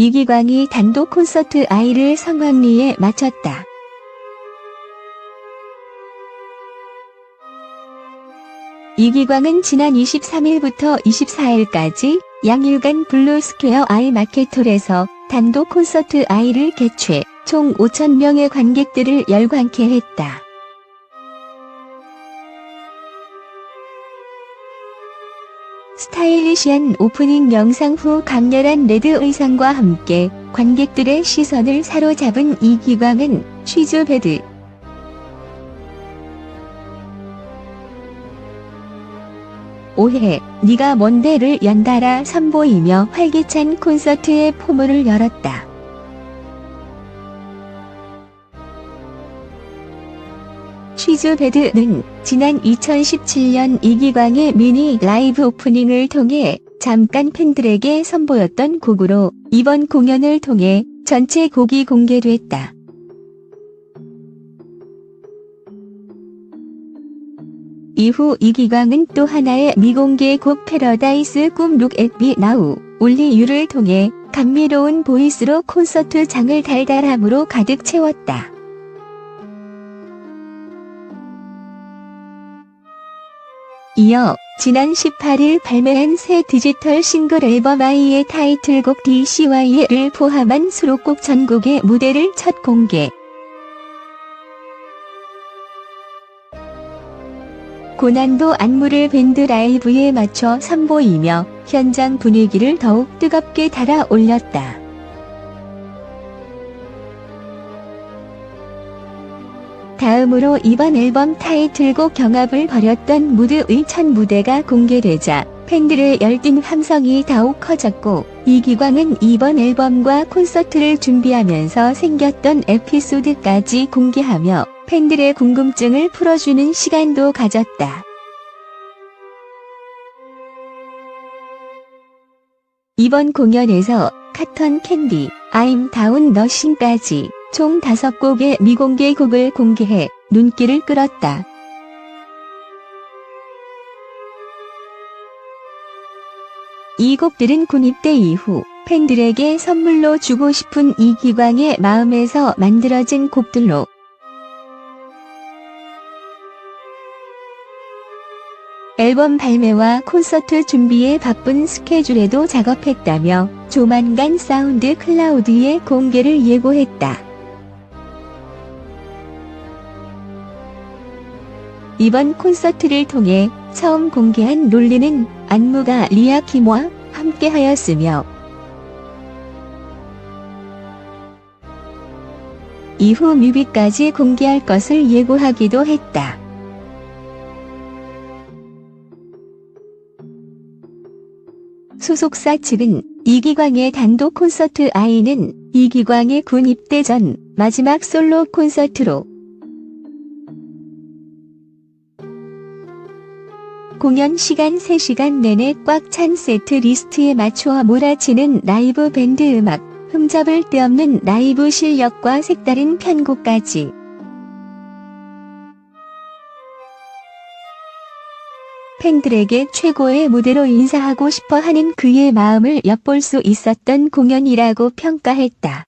이기광이 단독 콘서트 아이를 성황리에 마쳤다. 이기광은 지난 23일부터 24일까지 양일간 블루스퀘어 아이 마켓홀에서 단독 콘서트 아이를 개최 총 5천명의 관객들을 열광케 했다. 스타일리시한 오프닝 영상 후 강렬한 레드 의상과 함께 관객들의 시선을 사로잡은 이 기광은 취조배드 오해, 네가 뭔데를 연달아 선보이며 활기찬 콘서트의 포문을 열었다. 취즈베드는 지난 2017년 이기광의 미니 라이브 오프닝을 통해 잠깐 팬들에게 선보였던 곡으로 이번 공연을 통해 전체 곡이 공개됐다. 이후 이기광은 또 하나의 미공개 곡 패러다이스 꿈룩 앳비 나우 올리 유를 통해 감미로운 보이스로 콘서트 장을 달달함으로 가득 채웠다. 이어 지난 18일 발매한 새 디지털 싱글 앨범 아이의 타이틀곡 DCY를 포함한 수록곡 전곡의 무대를 첫 공개. 고난도 안무를 밴드 라이브에 맞춰 선보이며 현장 분위기를 더욱 뜨겁게 달아올렸다. 다음으로 이번 앨범 타이틀곡 경합을 벌였던 무드의 첫 무대가 공개되자 팬들의 열띤 함성이 더욱 커졌고 이기광은 이번 앨범과 콘서트를 준비하면서 생겼던 에피소드까지 공개하며 팬들의 궁금증을 풀어주는 시간도 가졌다. 이번 공연에서 카턴 캔디, 아임 다운 너싱까지 총 5곡의 미공개 곡을 공개해 눈길을 끌었다. 이 곡들은 군입대 이후 팬들에게 선물로 주고 싶은 이기광의 마음에서 만들어진 곡들로 앨범 발매와 콘서트 준비에 바쁜 스케줄에도 작업했다며 조만간 사운드 클라우드의 공개를 예고했다. 이번 콘서트를 통해 처음 공개한 롤리는 안무가 리아 킴과 함께하였으며 이후 뮤비까지 공개할 것을 예고하기도 했다. 소속사 측은 이기광의 단독 콘서트 아이는 이기광의 군 입대 전 마지막 솔로 콘서트로 공연 시간 3시간 내내 꽉 찬 세트 리스트에 맞추어 몰아치는 라이브 밴드 음악, 흠잡을 데 없는 라이브 실력과 색다른 편곡까지. 팬들에게 최고의 무대로 인사하고 싶어 하는 그의 마음을 엿볼 수 있었던 공연이라고 평가했다.